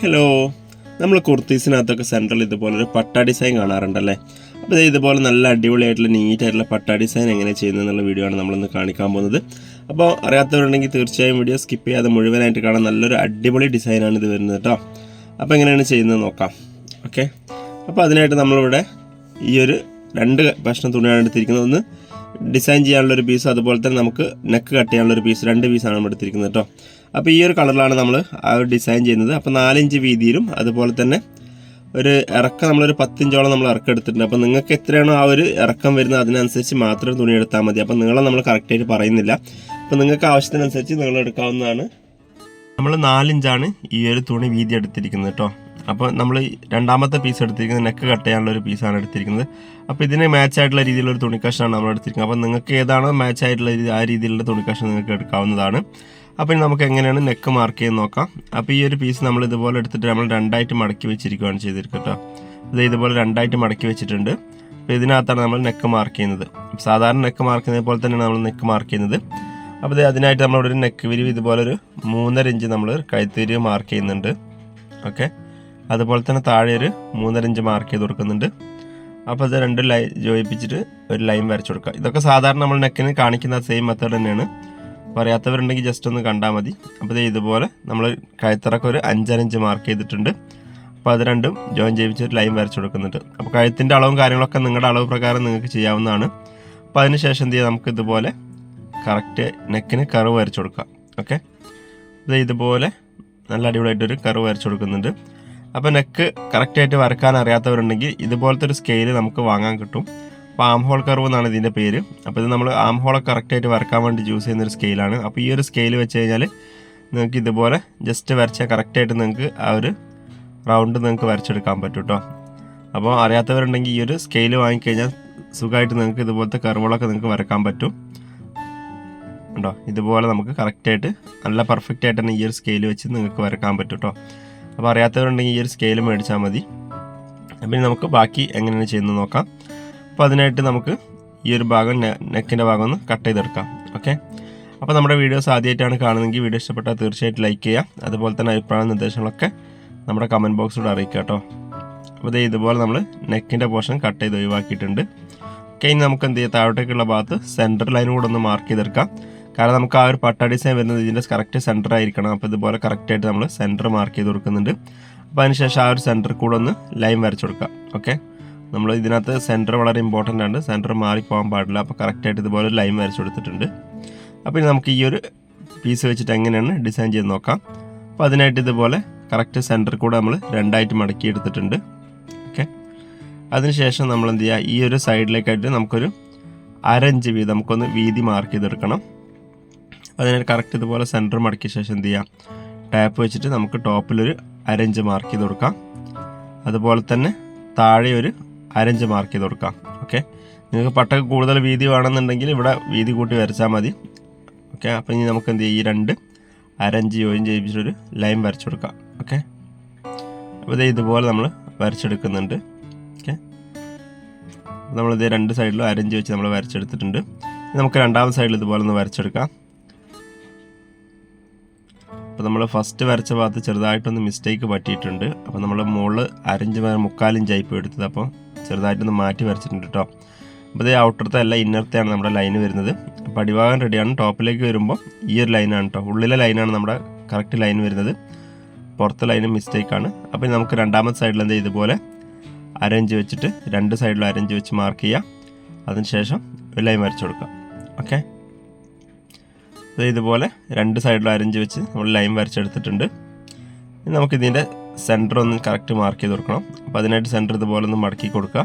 Hello നമ്മൾ കുർത്തീസിനകത്തൊക്കെ central ഇതുപോലെ ഒരു പട്ട ഡിസൈൻ കാണാറുണ്ടല്ലേ? അപ്പോൾ ഇതുപോലെ നല്ല അടിപൊളിയായിട്ടുള്ള നീറ്റായിട്ടുള്ള പട്ട ഡിസൈൻ എങ്ങനെ ചെയ്യുന്നത് എന്നുള്ള വീഡിയോ ആണ് നമ്മളിന്ന് കാണിക്കാൻ പോകുന്നത്. അപ്പോൾ അറിയാത്തവരുണ്ടെങ്കിൽ തീർച്ചയായും വീഡിയോ സ്കിപ്പ് ചെയ്യാതെ മുഴുവനായിട്ട് കാണാൻ നല്ലൊരു അടിപൊളി ഡിസൈനാണ് ഇത് വരുന്നത് കേട്ടോ അപ്പോൾ എങ്ങനെയാണ് ചെയ്യുന്നത് നോക്കാം. ഓക്കെ അപ്പോൾ അതിനായിട്ട് നമ്മളിവിടെ ഈ ഒരു രണ്ട് ഭക്ഷണ തുണിയാണ് എടുത്തിരിക്കുന്നത്. ഒന്ന് ഡിസൈൻ ചെയ്യാനുള്ളൊരു പീസ് അതുപോലെ തന്നെ നമുക്ക് നെക്ക് കട്ട് ചെയ്യാനുള്ളൊരു പീസ് രണ്ട് പീസാണ് നമ്മൾ എടുത്തിരിക്കുന്നത് കേട്ടോ അപ്പോൾ ഈ ഒരു കളറിലാണ് നമ്മൾ ആ ഒരു ഡിസൈൻ ചെയ്യുന്നത്. അപ്പോൾ നാലിഞ്ച് വീതിയിലും അതുപോലെ തന്നെ ഒരു ഇറക്കം നമ്മളൊരു പത്തിഞ്ചോളം നമ്മൾ ഇറക്കം എടുത്തിട്ടുണ്ട്. അപ്പോൾ നിങ്ങൾക്ക് എത്രയാണോ ആ ഒരു ഇറക്കം വരുന്നത് അതിനനുസരിച്ച് മാത്രം തുണി എടുത്താൽ മതി. അപ്പോൾ നിങ്ങളെ നമ്മൾ കറക്റ്റായിട്ട് പറയുന്നില്ല. അപ്പോൾ നിങ്ങൾക്ക് ആവശ്യത്തിനനുസരിച്ച് നിങ്ങൾ എടുക്കാവുന്നതാണ്. നമ്മൾ നാലിഞ്ചാണ് ഈ ഒരു തുണി വീതി എടുത്തിരിക്കുന്നത് കേട്ടോ. അപ്പോൾ നമ്മൾ രണ്ടാമത്തെ പീസ് എടുത്തിരിക്കുന്നത് നെക്ക് കട്ട് ചെയ്യാനുള്ള ഒരു പീസാണ് എടുത്തിരിക്കുന്നത്. അപ്പോൾ ഇതിന് മാച്ച് ആയിട്ടുള്ള രീതിയിലുള്ള ഒരു തുണി കഷ്ണമാണ് നമ്മൾ എടുത്തിരിക്കുന്നത്. അപ്പോൾ നിങ്ങൾക്ക് ഏതാണോ മാച്ച് ആയിട്ടുള്ള ആ രീതിയിലുള്ള തുണി കഷ്ണം നിങ്ങൾക്ക് എടുക്കാവുന്നതാണ്. അപ്പോൾ നമുക്ക് എങ്ങനെയാണ് നെക്ക് മാർക്ക് ചെയ്യാൻ നോക്കാം. അപ്പോൾ ഈ ഒരു പീസ് നമ്മൾ ഇതുപോലെ എടുത്തിട്ട് നമ്മൾ രണ്ടായിട്ട് മടക്കി വെച്ചിരിക്കുകയാണ് ചെയ്തിരിക്കുക കേട്ടോ. ഇത് ഇതുപോലെ രണ്ടായിട്ട് മടക്കി വെച്ചിട്ടുണ്ട്. അപ്പോൾ ഇതിനകത്താണ് നമ്മൾ നെക്ക് മാർക്ക് ചെയ്യുന്നത്. സാധാരണ നെക്ക് മാർക്ക് ചെയ്യുന്നത് പോലെ തന്നെയാണ് നമ്മൾ നെക്ക് മാർക്ക് ചെയ്യുന്നത്. അപ്പോൾ അതിനായിട്ട് നമ്മളിവിടെ ഒരു നെക്ക് വിരിവ് ഇതുപോലെ ഒരു മൂന്നര ഇഞ്ച് നമ്മൾ കഴുത്തിരിവ് മാർക്ക് ചെയ്യുന്നുണ്ട്. ഓക്കെ? അതുപോലെ തന്നെ താഴെ ഒരു മൂന്നര ഇഞ്ച് മാർക്ക് ചെയ്ത് കൊടുക്കുന്നുണ്ട്. അപ്പോൾ ഇത് രണ്ട് ലൈൻ ജോയിപ്പിച്ചിട്ട് ഒരു ലൈൻ വരച്ചു കൊടുക്കുക. ഇതൊക്കെ സാധാരണ നമ്മൾ നെക്കിന് കാണിക്കുന്ന സെയിം മെത്തേഡ് തന്നെയാണ്. പറയാത്തവരുണ്ടെങ്കിൽ ജസ്റ്റ് ഒന്ന് കണ്ടാൽ മതി. അപ്പോൾ ഇത് ഇതുപോലെ നമ്മൾ കഴുത്തിറക്കം ഒരു അഞ്ചരഞ്ച് മാർക്ക് ചെയ്തിട്ടുണ്ട്. അപ്പോൾ അത് രണ്ടും ജോയിൻ ചെയ്യിപ്പിച്ച് ഒരു ലൈൻ വരച്ചു കൊടുക്കുന്നുണ്ട്. അപ്പോൾ കഴുത്തിന്റെ അളവും കാര്യങ്ങളൊക്കെ നിങ്ങളുടെ അളവ് പ്രകാരം നിങ്ങൾക്ക് ചെയ്യാവുന്നതാണ്. അപ്പോൾ അതിന് ശേഷം എന്ത് ചെയ്യുക നമുക്ക് ഇതുപോലെ കറക്റ്റ് നെക്കിന് കറവ് വരച്ചു കൊടുക്കാം. ഓക്കെ ഇത് ഇതുപോലെ നല്ല അടിപൊളിയായിട്ടൊരു കറവ് വരച്ചു കൊടുക്കുന്നുണ്ട്. അപ്പോൾ നെക്ക് കറക്റ്റായിട്ട് വരക്കാൻ അറിയാത്തവരുണ്ടെങ്കിൽ ഇതുപോലത്തെ ഒരു സ്കെയിൽ നമുക്ക് വാങ്ങാൻ കിട്ടും. അപ്പോൾ ആം ഹോൾ കർവ് എന്നാണ് ഇതിന്റെ പേര്. അപ്പോൾ ഇത് നമ്മൾ ആം ഹോളെ കറക്റ്റായിട്ട് വരക്കാൻ വേണ്ടി യൂസ് ചെയ്യുന്ന ഒരു സ്കെയിലാണ് അപ്പോൾ ഈ ഒരു സ്കെയിൽ വെച്ച് കഴിഞ്ഞാൽ നിങ്ങൾക്ക് ഇതുപോലെ ജസ്റ്റ് വരച്ചാൽ കറക്റ്റായിട്ട് നിങ്ങൾക്ക് ആ ഒരു റൗണ്ട് നിങ്ങൾക്ക് വരച്ചെടുക്കാൻ പറ്റും കേട്ടോ അപ്പോൾ അറിയാത്തവരുണ്ടെങ്കിൽ ഈ ഒരു സ്കെയിൽ വാങ്ങിക്കഴിഞ്ഞാൽ സുഖമായിട്ട് നിങ്ങൾക്ക് ഇതുപോലത്തെ കർവുകളൊക്കെ നിങ്ങൾക്ക് വരക്കാൻ പറ്റും. ഉണ്ടോ? ഇതുപോലെ നമുക്ക് കറക്റ്റായിട്ട് നല്ല പെർഫെക്റ്റ് ആയിട്ട് തന്നെ ഈ ഒരു സ്കെയിൽ വെച്ച് നിങ്ങൾക്ക് വരക്കാൻ പറ്റും കേട്ടോ അപ്പോൾ അറിയാത്തവരുണ്ടെങ്കിൽ ഈ ഒരു സ്കെയിൽ മേടിച്ചാൽ മതി. പിന്നെ നമുക്ക് ബാക്കി എങ്ങനെയാണ് ചെയ്യുന്നത് നോക്കാം. അപ്പോൾ അതിനായിട്ട് നമുക്ക് ഈ ഒരു ഭാഗം നെക്കിന്റെ ഭാഗം ഒന്ന് കട്ട് ചെയ്തെടുക്കാം. ഓക്കെ അപ്പോൾ നമ്മുടെ വീഡിയോസ് ആദ്യമായിട്ടാണ് കാണുന്നതെങ്കിൽ വീഡിയോ ഇഷ്ടപ്പെട്ടാൽ തീർച്ചയായിട്ടും ലൈക്ക് ചെയ്യുക. അതുപോലെ തന്നെ അഭിപ്രായ നിർദ്ദേശങ്ങളൊക്കെ നമ്മുടെ കമന്റ് ബോക്സിലൂടെ അറിയിക്കുക കേട്ടോ. അപ്പോൾ ഇത് ഇതുപോലെ നമ്മൾ നെക്കിന്റെ പോർഷൻ കട്ട് ചെയ്ത് ഒഴിവാക്കിയിട്ടുണ്ട്. ഓക്കെ ഇനി നമുക്ക് എന്ത് ചെയ്യാം? താഴോട്ടേക്കുള്ള ഭാഗത്ത് സെന്റർ ലൈനും കൂടെ ഒന്ന് മാർക്ക് ചെയ്തെടുക്കാം. കാരണം നമുക്ക് ആ ഒരു പട്ട ഡിസൈൻ വരുന്നത് ഇതിന്റെ കറക്റ്റ് സെന്റർ ആയിരിക്കണം. അപ്പോൾ ഇതുപോലെ കറക്റ്റായിട്ട് നമ്മൾ സെന്റർ മാർക്ക് ചെയ്ത് കൊടുക്കുന്നുണ്ട്. അപ്പോൾ അതിനുശേഷം ആ ഒരു സെന്റർ കൂടെ ഒന്ന് ലൈൻ വരച്ചു കൊടുക്കാം. ഓക്കെ നമ്മൾ ഇതിനകത്ത് സെന്റർ വളരെ ഇമ്പോർട്ടന്റ് ആണ്. സെന്റർ മാറിപ്പോകാൻ പാടില്ല. അപ്പോൾ കറക്റ്റായിട്ട് ഇതുപോലെ ലൈൻ വരച്ചു കൊടുത്തിട്ടുണ്ട്. അപ്പോൾ ഇനി നമുക്ക് ഈ ഒരു പീസ് വെച്ചിട്ട് എങ്ങനെയാണ് ഡിസൈൻ ചെയ്ത് നോക്കാം. അപ്പോൾ അതിനായിട്ട് ഇതുപോലെ കറക്റ്റ് സെന്റർ കൂടെ നമ്മൾ രണ്ടായിട്ട് മടക്കി എടുത്തിട്ടുണ്ട്. ഓക്കെ അതിനുശേഷം നമ്മൾ എന്ത് ചെയ്യുക? ഈ ഒരു സൈഡിലേക്കായിട്ട് നമുക്കൊരു അരഞ്ച് വീതം നമുക്കൊന്ന് വീതി മാർക്ക് ചെയ്തെടുക്കണം. അതിനായിട്ട് കറക്റ്റ് ഇതുപോലെ സെന്റർ മടക്കിയ ശേഷം എന്ത് ചെയ്യാം ടാപ്പ് വെച്ചിട്ട് നമുക്ക് ടോപ്പിലൊരു അരഞ്ച് മാർക്ക് ചെയ്ത് കൊടുക്കാം. അതുപോലെ തന്നെ താഴെ ഒരു അരഞ്ച് മാർക്ക് ചെയ്ത് കൊടുക്കാം. ഓക്കെ നിങ്ങൾക്ക് പട്ടക്ക് കൂടുതൽ വീതി വേണമെന്നുണ്ടെങ്കിൽ ഇവിടെ വീതി കൂട്ടി വരച്ചാൽ മതി. ഓക്കെ അപ്പോൾ ഇനി നമുക്ക് എന്ത് ചെയ്യാം? ഈ രണ്ട് അരഞ്ച് ജോയിൻ ചെയ്യിപ്പിച്ചിട്ടൊരു ലൈൻ വരച്ചു കൊടുക്കാം. ഓക്കെ അപ്പോൾ ഇത് ഇതുപോലെ നമ്മൾ വരച്ചെടുക്കുന്നുണ്ട്. ഓക്കെ നമ്മളിത് രണ്ട് സൈഡിലും അരഞ്ച് വെച്ച് നമ്മൾ വരച്ചെടുത്തിട്ടുണ്ട്. നമുക്ക് രണ്ടാമത്തെ സൈഡിൽ ഇതുപോലെ ഒന്ന് വരച്ചെടുക്കാം. അപ്പോൾ നമ്മൾ ഫസ്റ്റ് വരച്ച ഭാഗത്ത് ചെറുതായിട്ടൊന്ന് മിസ്റ്റേക്ക് പറ്റിയിട്ടുണ്ട്. അപ്പോൾ നമ്മൾ മുകളിൽ അരഞ്ച് മുക്കാലിഞ്ച് പോയി എടുത്തത്. അപ്പോൾ ചെറുതായിട്ടൊന്ന് മാറ്റി വരച്ചിട്ടുണ്ട് കേട്ടോ അപ്പോൾ ഇത് ഔട്ടറത്തെ അല്ല ഇന്നറത്തെയാണ് നമ്മുടെ ലൈൻ വരുന്നത്. അപ്പോൾ അടിഭാഗം റെഡിയാണ് ടോപ്പിലേക്ക് വരുമ്പോൾ ഈ ഒരു ലൈനാണ് കേട്ടോ ഉള്ളിലെ ലൈനാണ് നമ്മുടെ കറക്റ്റ് ലൈൻ വരുന്നത്. പുറത്തെ ലൈനും മിസ്റ്റേക്കാണ് അപ്പോൾ നമുക്ക് രണ്ടാമത്തെ സൈഡിൽ എന്ത് ഇതുപോലെ അരഞ്ച് വെച്ചിട്ട് രണ്ട് സൈഡിലും അരഞ്ച് വെച്ച് മാർക്ക് ചെയ്യാം. അതിനുശേഷം ഒരു ലൈൻ വരച്ചു കൊടുക്കാം. ഓക്കെ ഇത് ഇതുപോലെ രണ്ട് സൈഡിലും അരഞ്ച് വെച്ച് നമ്മൾ ലൈൻ വരച്ചെടുത്തിട്ടുണ്ട്. നമുക്കിതിന്റെ സെന്റർ ഒന്ന് കറക്റ്റ് മാർക്ക് ചെയ്ത് കൊടുക്കണം. അപ്പോൾ അതിനായിട്ട് സെന്റർ ഇതുപോലെ ഒന്ന് മടക്കി കൊടുക്കുക.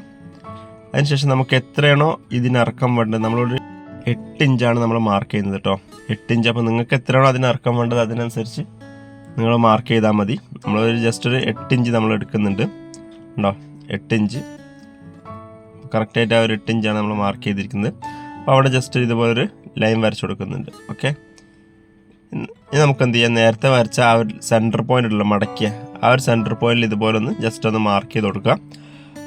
അതിനുശേഷം നമുക്ക് എത്രയാണോ ഇതിനറക്കം വേണ്ടത് നമ്മളൊരു എട്ട് ഇഞ്ചാണ് നമ്മൾ മാർക്ക് ചെയ്യുന്നത് കേട്ടോ എട്ട് ഇഞ്ച് അപ്പോൾ നിങ്ങൾക്ക് എത്രയാണോ അതിനറക്കം വേണ്ടത് അതിനനുസരിച്ച് നിങ്ങൾ മാർക്ക് ചെയ്താൽ മതി. നമ്മളൊരു ജസ്റ്റ് ഒരു എട്ട് ഇഞ്ച് നമ്മൾ എടുക്കുന്നുണ്ട്. ഉണ്ടോ? എട്ട് ഇഞ്ച് കറക്റ്റായിട്ട് ആ ഒരു എട്ട് ഇഞ്ചാണ് നമ്മൾ മാർക്ക് ചെയ്തിരിക്കുന്നത്. അപ്പോൾ അവിടെ ജസ്റ്റ് ഇതുപോലെ ഒരു ലൈൻ വരച്ചു കൊടുക്കുന്നുണ്ട്. ഓക്കെ നമുക്ക് എന്ത് ചെയ്യാം? നേരത്തെ വരച്ച ആ ഒരു സെന്റർ പോയിന്റ് ഉണ്ടല്ലോ മടക്കിയ ആ ഒരു സെന്റർ പോയിന്റിൽ ഇതുപോലെ ഒന്ന് ജസ്റ്റ് ഒന്ന് മാർക്ക് ചെയ്ത് കൊടുക്കുക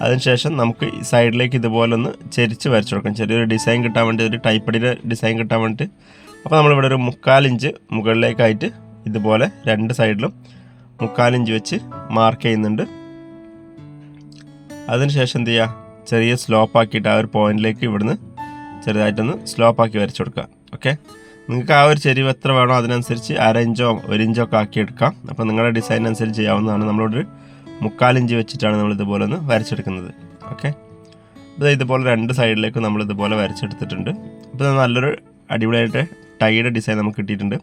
അതിനുശേഷം നമുക്ക് സൈഡിലേക്ക് ഇതുപോലെ ഒന്ന് ചെരിച്ച് വരച്ചു കൊടുക്കാം. ചെറിയൊരു ഡിസൈൻ കിട്ടാൻ വേണ്ടി ഒരു ടൈപ്പടിയുടെ ഡിസൈൻ കിട്ടാൻ വേണ്ടിയിട്ട് അപ്പോൾ നമ്മളിവിടെ ഒരു മുക്കാൽ ഇഞ്ച് മുകളിലേക്കായിട്ട് ഇതുപോലെ രണ്ട് സൈഡിലും മുക്കാലിഞ്ച് വെച്ച് മാർക്ക് ചെയ്യുന്നുണ്ട്. അതിനുശേഷം എന്ത് ചെയ്യുക ചെറിയ സ്ലോപ്പ് ആക്കിയിട്ട് ആ ഒരു പോയിന്റിലേക്ക് ഇവിടുന്ന് ചെറുതായിട്ടൊന്ന് സ്ലോപ്പ് ആക്കി വരച്ചു കൊടുക്കുക. ഓക്കെ നിങ്ങൾക്ക് ആ ഒരു ചെരിവ് എത്ര വേണോ അതിനനുസരിച്ച് അരഞ്ചോ ഒരിഞ്ചോ ഒക്കെ ആക്കി എടുക്കാം അപ്പോൾ നിങ്ങളുടെ ഡിസൈൻ അനുസരിച്ച് ചെയ്യാവുന്നതാണ് നമ്മളോട് മുക്കാലിഞ്ച് വെച്ചിട്ടാണ് നമ്മൾ ഇതുപോലെ ഒന്ന് വരച്ചെടുക്കുന്നത്. ഓക്കെ ഇത് ഇതുപോലെ രണ്ട് സൈഡിലേക്ക് നമ്മൾ ഇതുപോലെ വരച്ചെടുത്തിട്ടുണ്ട്. അപ്പോൾ നല്ലൊരു അടിപൊളിയായിട്ട് ടൈയുടെ ഡിസൈൻ നമുക്ക് കിട്ടിയിട്ടുണ്ട്.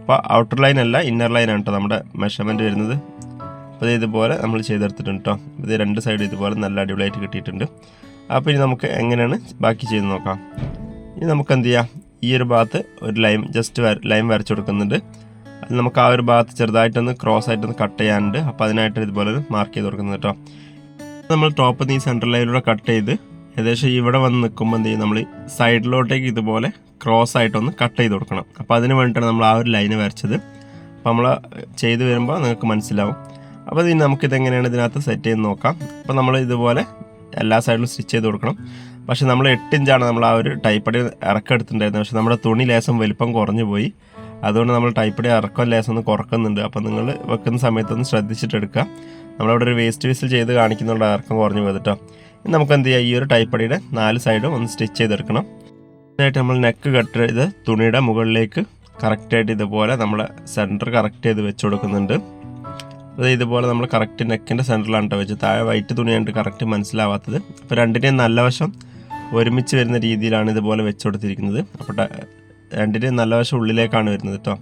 അപ്പോൾ ഔട്ടർ ലൈൻ അല്ല ഇന്നർ ലൈൻ ആണ് കേട്ടോ നമ്മുടെ മെഷർമെന്റ് വരുന്നത്. അപ്പോൾ ഇത് ഇതുപോലെ നമ്മൾ ചെയ്തെടുത്തിട്ടുണ്ട് കേട്ടോ ഇത് രണ്ട് സൈഡ് ഇതുപോലെ നല്ല അടിപൊളിയായിട്ട് കിട്ടിയിട്ടുണ്ട്. അപ്പോൾ ഇനി നമുക്ക് എങ്ങനെയാണ് ബാക്കി ചെയ്ത് നോക്കാം. ഇനി നമുക്ക് എന്ത് ചെയ്യാം? ഈ ഒരു ഭാഗത്ത് ഒരു ലൈൻ ജസ്റ്റ് ലൈൻ വരച്ചു കൊടുക്കുന്നുണ്ട്. അത് നമുക്ക് ആ ഒരു ഭാഗത്ത് ചെറുതായിട്ടൊന്ന് ക്രോസ് ആയിട്ടൊന്ന് കട്ട് ചെയ്യാനുണ്ട്. അപ്പോൾ അതിനായിട്ട് ഇതുപോലെ മാർക്ക് ചെയ്ത് കൊടുക്കുന്നത് കേട്ടോ. നമ്മൾ ടോപ്പ് നിന്ന് ഈ ലൈനിലൂടെ കട്ട് ചെയ്ത് ഏകദേശം ഇവിടെ വന്ന് നിൽക്കുമ്പോൾ എന്ത് ചെയ്യും? നമ്മൾ സൈഡിലോട്ടേക്ക് ഇതുപോലെ ക്രോസ് ആയിട്ടൊന്ന് കട്ട് ചെയ്ത് കൊടുക്കണം. അപ്പോൾ അതിന് വേണ്ടിയിട്ടാണ് നമ്മൾ ആ ഒരു ലൈന് വരച്ചത്. അപ്പോൾ നമ്മൾ ചെയ്ത് വരുമ്പോൾ നിങ്ങൾക്ക് മനസ്സിലാവും. അപ്പോൾ ഇനി നമുക്കിതെങ്ങനെയാണ് ഇതിനകത്ത് സെറ്റ് ചെയ്ത് നോക്കാം. അപ്പോൾ നമ്മൾ ഇതുപോലെ എല്ലാ സൈഡിലും സ്റ്റിച്ച് ചെയ്ത് കൊടുക്കണം. പക്ഷേ നമ്മൾ എട്ട് ഇഞ്ചാണ് നമ്മൾ ആ ഒരു ടൈപ്പടി ഇറക്കം എടുത്തിട്ടുണ്ടായിരുന്നത് പക്ഷേ നമ്മുടെ തുണി ലേശം വലിപ്പം കുറഞ്ഞു പോയി. അതുകൊണ്ട് നമ്മൾ ടൈപ്പടി ഇറക്കം ലേശം ഒന്ന് കുറക്കുന്നുണ്ട്. അപ്പോൾ നിങ്ങൾ വെക്കുന്ന സമയത്തൊന്ന് ശ്രദ്ധിച്ചിട്ട് എടുക്കുക. നമ്മളവിടെ ഒരു വേസ്റ്റ് വിസിൽ ചെയ്ത് കാണിക്കുന്നുണ്ട്. ഇറക്കം കുറഞ്ഞു പോയതിട്ടോ നമുക്ക് എന്ത് ചെയ്യാം? ഈ ഒരു ടൈപ്പടിയുടെ നാല് സൈഡും ഒന്ന് സ്റ്റിച്ച് ചെയ്തെടുക്കണം. ായിട്ട് നമ്മൾ നെക്ക് കട്ട് ചെയ്ത് തുണിയുടെ മുകളിലേക്ക് കറക്റ്റായിട്ട് ഇതുപോലെ നമ്മൾ സെന്റർ കറക്റ്റ് ചെയ്ത് വെച്ച് കൊടുക്കുന്നുണ്ട്. അത് ഇതുപോലെ നമ്മൾ കറക്റ്റ് നെക്കിന്റെ സെന്ററിലാണ് വെച്ച് താഴെ വൈറ്റ് തുണിയായിട്ട് കറക്റ്റ് മനസ്സിലാവാത്തത്. അപ്പോൾ രണ്ടിന്റെയും നല്ല വശം ഒരുമിച്ച് വരുന്ന രീതിയിലാണ് ഇതുപോലെ വെച്ച് കൊടുത്തിരിക്കുന്നത് അപ്പോൾ രണ്ടിന് നല്ല വശം ഉള്ളിലേക്കാണ് വരുന്നത് കേട്ടോ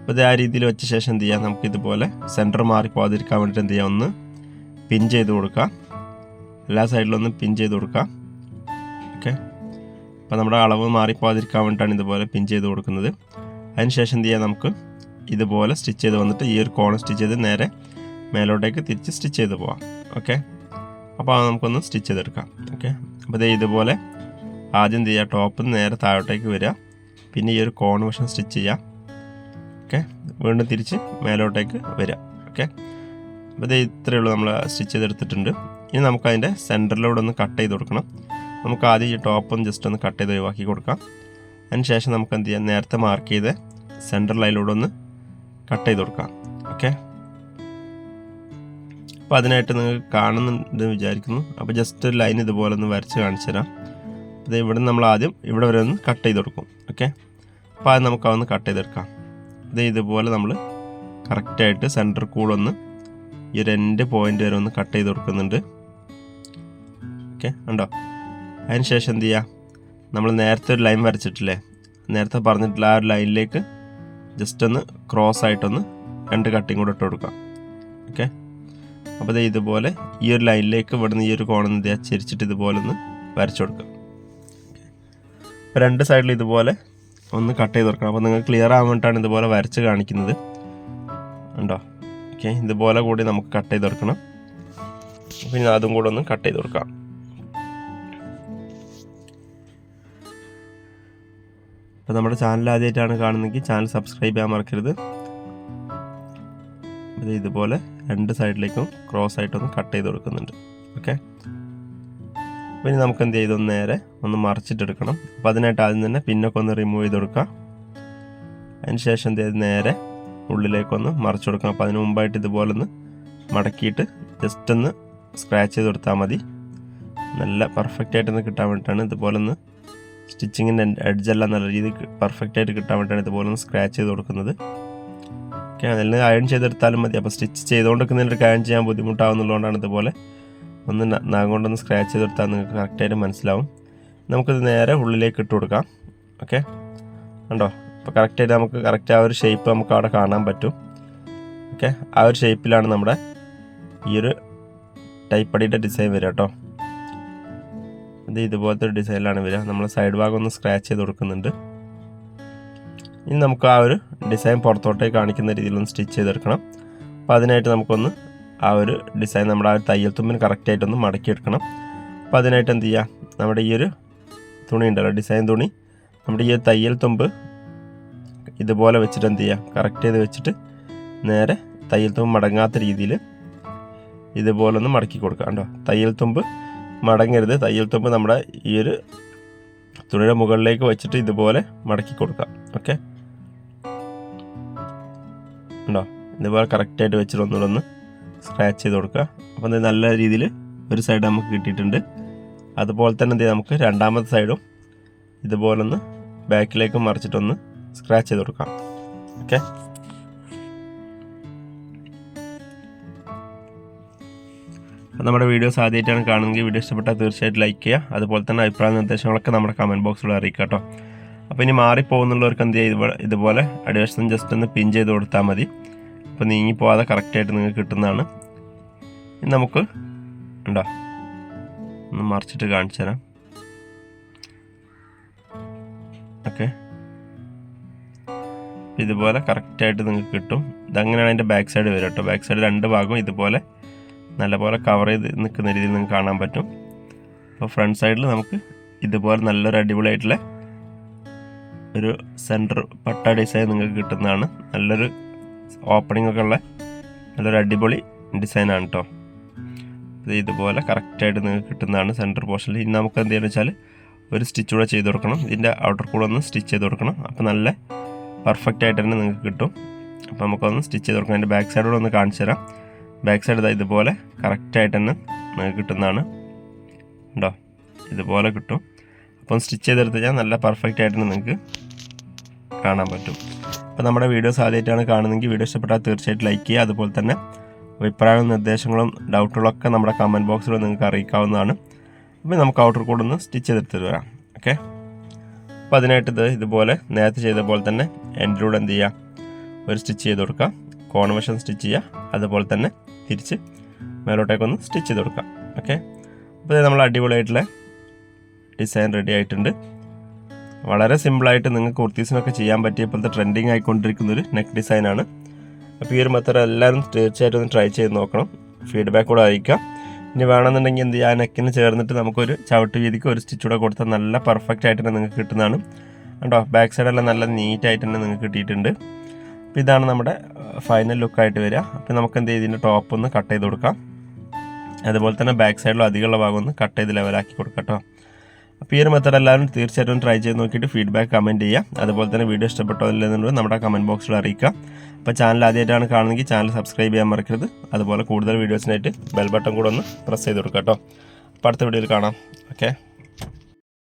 അപ്പോൾ ഇത് ആ രീതിയിൽ വെച്ച ശേഷം എന്ത് ചെയ്യാം? നമുക്ക് ഇതുപോലെ സെന്റർ മാറി പോകാതിരിക്കാൻ വേണ്ടിയിട്ട് എന്ത് ചെയ്യാം? ഒന്ന് പിൻ ചെയ്ത് കൊടുക്കാം. എല്ലാ സൈഡിലും ഒന്ന് പിൻ ചെയ്ത് കൊടുക്കാം. ഓക്കെ അപ്പോൾ നമ്മുടെ അളവ് മാറിപ്പോകാതിരിക്കാൻ വേണ്ടിയിട്ടാണ് ഇതുപോലെ പിൻ ചെയ്ത് കൊടുക്കുന്നത്. അതിനുശേഷം എന്ത് ചെയ്യാം? നമുക്ക് ഇതുപോലെ സ്റ്റിച്ച് ചെയ്ത് വന്നിട്ട് ഈ ഒരു കോൺ സ്റ്റിച്ച് ചെയ്ത് നേരെ മേലോട്ടേക്ക് തിരിച്ച് സ്റ്റിച്ച് ചെയ്ത് പോവാം. ഓക്കെ അപ്പോൾ നമുക്കൊന്ന് സ്റ്റിച്ച് ചെയ്തെടുക്കാം. ഓക്കെ അപ്പോൾ ദേ ഇതുപോലെ ആദ്യം ചെയ്യുക നിന്ന് നേരെ താഴോട്ടേക്ക് വരിക. പിന്നെ ഈ ഒരു കോൺ സ്റ്റിച്ച് ചെയ്യാം ഓക്കെ വീണ്ടും തിരിച്ച് മേലോട്ടേക്ക് വരിക. ഓക്കെ അപ്പോൾ ഇതേ ഇത്രയേ ഉള്ളൂ നമ്മൾ സ്റ്റിച്ച് ചെയ്തെടുത്തിട്ടുണ്ട്. ഇനി നമുക്ക് അതിന്റെ സെന്ററിലൂടെ ഒന്ന് കട്ട് ചെയ്ത് കൊടുക്കണം. നമുക്ക് ആദ്യം ഈ ടോപ്പ് ഒന്ന് ജസ്റ്റ് ഒന്ന് കട്ട് ചെയ്ത് ഒഴിവാക്കി കൊടുക്കാം. അതിന് ശേഷം നമുക്ക് എന്ത് ചെയ്യാം? നേരത്തെ മാർക്ക് ചെയ്ത് സെന്റർ ലൈനിലൂടെ ഒന്ന് കട്ട് ചെയ്ത് കൊടുക്കാം. ഓക്കെ അപ്പോൾ അതിനായിട്ട് നിങ്ങൾ കാണുന്നുണ്ടെന്ന് വിചാരിക്കുന്നു. അപ്പോൾ ജസ്റ്റ് ഒരു ലൈൻ ഇതുപോലെ ഒന്ന് വരച്ച് കാണിച്ചു തരാം. അത് ഇവിടെ നമ്മൾ ആദ്യം ഇവിടെ വരെ ഒന്ന് കട്ട് ചെയ്ത് കൊടുക്കും. ഓക്കെ അപ്പോൾ അത് നമുക്ക് അതൊന്ന് കട്ട് ചെയ്തെടുക്കാം. ഇത് ഇതുപോലെ നമ്മൾ കറക്റ്റായിട്ട് സെന്റർ ഒന്ന് ഈ ഒരു എൻഡ് പോയിന്റ് വരെ ഒന്ന് കട്ട് ചെയ്ത് കൊടുക്കുന്നുണ്ട്. ഓക്കെ ഉണ്ടോ അതിന് ശേഷം എന്ത് ചെയ്യുക നമ്മൾ നേരത്തെ ഒരു ലൈൻ വരച്ചിട്ടില്ലേ? നേരത്തെ പറഞ്ഞിട്ടുള്ള ആ ഒരു ലൈനിലേക്ക് ജസ്റ്റ് ഒന്ന് ക്രോസ് ആയിട്ടൊന്ന് രണ്ട് കട്ടിങ് കൂടെ ഇട്ട് കൊടുക്കാം. ഓക്കെ അപ്പോൾ ദേ ഇതുപോലെ ഈ ഒരു ലൈനിലേക്ക് ഇവിടുന്ന് ഈ ഒരു കോണിൽ നിന്ന് ചരിച്ചിട്ട് ഇതുപോലെ ഒന്ന് വരച്ചു കൊടുക്കാം. രണ്ട് സൈഡിൽ ഇതുപോലെ ഒന്ന് കട്ട് ചെയ്ത് കൊടുക്കണം. അപ്പോൾ നിങ്ങൾ ക്ലിയർ ആകാൻ വേണ്ടിയിട്ടാണ് ഇതുപോലെ വരച്ച് കാണിക്കുന്നത്. ഉണ്ടോ ഓക്കെ ഇതുപോലെ കൂടി നമുക്ക് കട്ട് ചെയ്ത് കൊടുക്കണം. പിന്നെ അതും കൂടെ ഒന്ന് കട്ട് ചെയ്ത് കൊടുക്കാം. അപ്പോൾ നമ്മുടെ ചാനൽ ആദ്യമായിട്ടാണ് കാണുന്നതെങ്കിൽ ചാനൽ സബ്സ്ക്രൈബ് ചെയ്യാൻ മറക്കരുത്. ഇത് ഇതുപോലെ രണ്ട് സൈഡിലേക്കും ക്രോസ് ആയിട്ടൊന്ന് കട്ട് ചെയ്ത് കൊടുക്കുന്നുണ്ട്. ഓക്കെ? അപ്പോൾ ഇനി നമുക്ക് എന്ത് ചെയ്തൊന്ന് നേരെ ഒന്ന് മറിച്ചിട്ടെടുക്കണം. അപ്പോൾ അതിനായിട്ട് ആദ്യം തന്നെ പിന്നൊക്കെ ഒന്ന് റിമൂവ് ചെയ്ത് കൊടുക്കാം അതിന് ശേഷം എന്ത് ചെയ്ത് നേരെ ഉള്ളിലേക്കൊന്ന് മറിച്ചു കൊടുക്കണം. അപ്പോൾ അതിന് മുമ്പായിട്ട് ഇതുപോലെ ഒന്ന് മടക്കിയിട്ട് ജസ്റ്റ് ഒന്ന് സ്ക്രാച്ച് ചെയ്ത് കൊടുത്താൽ മതി. നല്ല പെർഫെക്റ്റ് ആയിട്ടൊന്ന് കിട്ടാൻ വേണ്ടിയിട്ടാണ് ഇതുപോലെ ഒന്ന് സ്റ്റിച്ചിങ്ങിന്റെ എഡ്ജെല്ലാം നല്ല രീതിയിൽ പെർഫെക്റ്റ് ആയിട്ട് കിട്ടാൻ വേണ്ടിയിട്ടാണ് ഇതുപോലെ ഒന്ന് സ്ക്രാച്ച് ചെയ്ത് കൊടുക്കുന്നത്. ഓക്കെ അതിൽ അയൺ ചെയ്തെടുത്താലും മതി. അപ്പോൾ സ്റ്റിച്ച് ചെയ്തുകൊണ്ടിരിക്കുന്നതിന്റെ അയൺ ചെയ്യാൻ ബുദ്ധിമുട്ടാവുന്നുള്ളതുകൊണ്ടാണ് ഇതുപോലെ. ഒന്ന് ന- നഖം കൊണ്ടൊന്ന് സ്ക്രാച്ച് ചെയ്തെടുത്താൽ നിങ്ങൾക്ക് കറക്റ്റായിട്ട് മനസ്സിലാവും. നമുക്കിത് നേരെ ഉള്ളിലേക്ക് ഇട്ട് കൊടുക്കാം. ഓക്കെ? ഉണ്ടോ അപ്പോൾ കറക്റ്റായിട്ട് നമുക്ക് കറക്റ്റ് ആ ഒരു ഷേപ്പ് നമുക്ക് അവിടെ കാണാൻ പറ്റും. ഓക്കെ? ആ ഒരു ഷേപ്പിലാണ് നമ്മുടെ ഈ ഒരു ടൈപ്പടിയുടെ ഡിസൈൻ വരിക കേട്ടോ. ഇത് ഇതുപോലത്തെ ഒരു ഡിസൈനിലാണ് വരിക. നമ്മൾ സൈഡ് ഭാഗം ഒന്ന് സ്ക്രാച്ച് ചെയ്ത് കൊടുക്കുന്നുണ്ട്. ഇനി നമുക്ക് ആ ഒരു ഡിസൈൻ പുറത്തോട്ടേ കാണിക്കുന്ന രീതിയിലൊന്ന് സ്റ്റിച്ച് ചെയ്തെടുക്കണം. അപ്പോൾ അതിനായിട്ട് നമുക്കൊന്ന് ആ ഒരു ഡിസൈൻ നമ്മുടെ ആ ഒരു തയ്യൽ തുമ്പിന് കറക്റ്റായിട്ടൊന്ന് മടക്കിയെടുക്കണം. അപ്പോൾ അതിനായിട്ട് എന്ത് ചെയ്യുക നമ്മുടെ ഈ ഒരു തുണി ഉണ്ടല്ലോ ഡിസൈൻ തുണി. നമ്മുടെ ഈ തയ്യൽ തുമ്പ് ഇതുപോലെ വെച്ചിട്ട് എന്ത് ചെയ്യുക കറക്റ്റ് ചെയ്ത് വെച്ചിട്ട് നേരെ തയ്യൽ തുമ്പ് മടങ്ങാത്ത രീതിയിൽ ഇതുപോലെ ഒന്ന് മടക്കി കൊടുക്കുക. കേട്ടോ തയ്യൽ തുമ്പ് മടങ്ങരുത്. തയ്യൽ തുമ്പ് നമ്മുടെ ഈ ഒരു തുണിയുടെ മുകളിലേക്ക് വെച്ചിട്ട് ഇതുപോലെ മടക്കി കൊടുക്കാം ഓക്കെ? ഇതുപോലെ കറക്റ്റായിട്ട് വെച്ചിട്ട് ഒന്നുകൂടെ ഒന്ന് സ്ക്രാച്ച് ചെയ്ത് കൊടുക്കുക. അപ്പോൾ ഇത് നല്ല രീതിയിൽ ഒരു സൈഡ് നമുക്ക് കിട്ടിയിട്ടുണ്ട്. അതുപോലെ തന്നെ എന്ത് നമുക്ക് രണ്ടാമത്തെ സൈഡും ഇതുപോലെ ഒന്ന് ബാക്കിലേക്ക് മറിച്ചിട്ടൊന്ന് സ്ക്രാച്ച് ചെയ്ത് കൊടുക്കാം. ഓക്കെ നമ്മുടെ വീഡിയോസ് ആദ്യമായിട്ടാണ് കാണുന്നതെങ്കിൽ വീഡിയോ ഇഷ്ടപ്പെട്ടാൽ തീർച്ചയായിട്ടും ലൈക്ക് ചെയ്യുക. അതുപോലെ തന്നെ അഭിപ്രായ നിർദ്ദേശങ്ങളൊക്കെ നമ്മുടെ കമന്റ് ബോക്സിൽ അറിയിക്കുക കേട്ടോ. അപ്പോൾ ഇനി മാറിപ്പോകുന്നുള്ളവർക്ക് എന്ത് ചെയ്യുക? ഇതുപോലെ അടിവശം ജസ്റ്റ് ഒന്ന് പിൻ ചെയ്ത് കൊടുത്താൽ മതി. അപ്പോൾ നീങ്ങിപ്പോവാതെ കറക്റ്റായിട്ട് നിങ്ങൾക്ക് കിട്ടുന്നതാണ്. നമുക്ക് ഉണ്ടോ? ഒന്ന് മറിച്ചിട്ട് കാണിച്ചു തരാം. ഓക്കെ. ഇതുപോലെ കറക്റ്റായിട്ട് നിങ്ങൾക്ക് കിട്ടും. ഇതങ്ങനെയാണ് അതിന്റെ ബാക്ക് സൈഡ് വരും കേട്ടോ. ബാക്ക് സൈഡ് രണ്ട് ഭാഗവും ഇതുപോലെ നല്ലപോലെ കവർ ചെയ്ത് നിൽക്കുന്ന രീതിയിൽ നിങ്ങൾക്ക് കാണാൻ പറ്റും. അപ്പോൾ ഫ്രണ്ട് സൈഡിൽ നമുക്ക് ഇതുപോലെ നല്ലൊരു അടിപൊളിയായിട്ടുള്ള ഒരു സെന്റർ പട്ട ഡിസൈൻ നിങ്ങൾക്ക് കിട്ടുന്നതാണ്. നല്ലൊരു ഓപ്പണിംഗ് ഒക്കെ ഉള്ള നല്ലൊരു അടിപൊളി ഡിസൈനാണ് കേട്ടോ ഇത് ഇതുപോലെ കറക്റ്റായിട്ട് നിങ്ങൾക്ക് കിട്ടുന്നതാണ് സെന്റർ പോർഷനിൽ ഇനി നമുക്ക് എന്ത് ചെയ്യുന്നത് വെച്ചാൽ ഒരു സ്റ്റിച്ച് കൂടെ ചെയ്ത് കൊടുക്കണം. ഇതിന്റെ ഔട്ടർ കൂടെ ഒന്ന് സ്റ്റിച്ച് ചെയ്ത് കൊടുക്കണം. അപ്പോൾ നല്ല പെർഫെക്റ്റ് ആയിട്ട് തന്നെ നിങ്ങൾക്ക് കിട്ടും. അപ്പോൾ നമുക്കൊന്ന് സ്റ്റിച്ച് ചെയ്ത് കൊടുക്കണം അതിന്റെ ബാക്ക് സൈഡ് കൂടെ ഒന്ന് കാണിച്ചു തരാം. ബാക്ക് സൈഡ് ഇതാ ഇതുപോലെ കറക്റ്റായിട്ട് തന്നെ നിങ്ങൾക്ക് കിട്ടുന്നതാണ് ഉണ്ടോ ഇതുപോലെ കിട്ടും. അപ്പം സ്റ്റിച്ച് ചെയ്തെടുത്ത് കഴിഞ്ഞാൽ നല്ല പെർഫെക്റ്റ് ആയിട്ട് നിങ്ങൾക്ക് കാണാൻ പറ്റും. അപ്പോൾ നമ്മുടെ വീഡിയോസ് ആദ്യമായിട്ടാണ് കാണുന്നതെങ്കിൽ വീഡിയോ ഇഷ്ടപ്പെട്ടാൽ തീർച്ചയായിട്ടും ലൈക്ക് ചെയ്യുക. അതുപോലെ തന്നെ അഭിപ്രായങ്ങളും നിർദ്ദേശങ്ങളും ഡൗട്ടുകളൊക്കെ നമ്മുടെ കമന്റ് ബോക്സിൽ നിങ്ങൾക്ക് അറിയിക്കാവുന്നതാണ്. അപ്പോൾ നമുക്ക് ഔട്ടർ കോഡ് ഒന്ന് സ്റ്റിച്ച് ചെയ്തെടുത്ത് വരാം. ഓക്കെ അപ്പോൾ അതിനായിട്ട് ഇത് ഇതുപോലെ നേരത്തെ ചെയ്ത പോലെ തന്നെ എൻഡിലൂടെ എന്ത് ചെയ്യുക? ഒരു സ്റ്റിച്ച് ചെയ്ത് കൊടുക്കുക. കോൺവെഷൻ സ്റ്റിച്ച് ചെയ്യുക. അതുപോലെ തന്നെ തിരിച്ച് മേലോട്ടേക്കൊന്ന് സ്റ്റിച്ച് ചെയ്ത് കൊടുക്കാം ഓക്കെ അപ്പോൾ നമ്മൾ അടിപൊളിയായിട്ടുള്ള ഡിസൈൻ റെഡി ആയിട്ടുണ്ട്. വളരെ സിമ്പിളായിട്ട് നിങ്ങൾക്ക് കുർത്തീസിനൊക്കെ ചെയ്യാൻ പറ്റിയ പോലത്തെ ട്രെൻഡിങ് ആയിക്കൊണ്ടിരിക്കുന്ന ഒരു നെക്ക് ഡിസൈനാണ് അപ്പോൾ ഈ ഒരു മെത്തേഡ് എല്ലാവരും തീർച്ചയായിട്ടും ഒന്ന് ട്രൈ ചെയ്ത് നോക്കണം. ഫീഡ്ബാക്ക് കൂടെ അറിയിക്കാം. ഇനി വേണമെന്നുണ്ടെങ്കിൽ എന്ത് ചെയ്യുക ആ നെക്കിന് ചേർന്നിട്ട് നമുക്കൊരു ചവിട്ട് വീതിക്ക് ഒരു സ്റ്റിച്ച് കൂടെ കൊടുത്താൽ നല്ല പെർഫെക്റ്റ് ആയിട്ട് തന്നെ നിങ്ങൾക്ക് കിട്ടുന്നതാണ്. കണ്ടോ? ബാക്ക് സൈഡെല്ലാം നല്ല നീറ്റായിട്ട് തന്നെ നിങ്ങൾക്ക് കിട്ടിയിട്ടുണ്ട്. അപ്പോൾ ഇതാണ് നമ്മുടെ ഫൈനൽ ലുക്കായിട്ട് വരിക. അപ്പോൾ നമുക്ക് എന്ത് ഇതിന്റെ ടോപ്പ് ഒന്ന് കട്ട് ചെയ്ത് കൊടുക്കാം. അതുപോലെ തന്നെ ബാക്ക് സൈഡിലും അധികമുള്ള ഭാഗം ഒന്ന് കട്ട് ചെയ്ത് ലെവലാക്കി കൊടുക്കാം കേട്ടോ. അപ്പോൾ ഈ ഒരു മെത്തേഡ് എല്ലാവരും തീർച്ചയായിട്ടും ട്രൈ ചെയ്ത് നോക്കിയിട്ട് ഫീഡ്ബാക്ക് കമന്റ് ചെയ്യുക. അതുപോലെ തന്നെ വീഡിയോ ഇഷ്ടപ്പെട്ടോ ഇല്ലെന്നുള്ളത് നമ്മുടെ കമന്റ് ബോക്സിൽ അറിയിക്കുക. അപ്പോൾ ചാനൽ ആദ്യമായിട്ടാണ് കാണുന്നെങ്കിൽ ചാനൽ സബ്സ്ക്രൈബ് ചെയ്യാൻ മറക്കരുത്. അതുപോലെ കൂടുതൽ വീഡിയോസിനായിട്ട് ബെൽ ബട്ടൺ കൂടെ ഒന്ന് പ്രസ് ചെയ്ത് കൊടുക്കാം കേട്ടോ. അപ്പോൾ അടുത്ത വീഡിയോയിൽ കാണാം. ഓക്കെ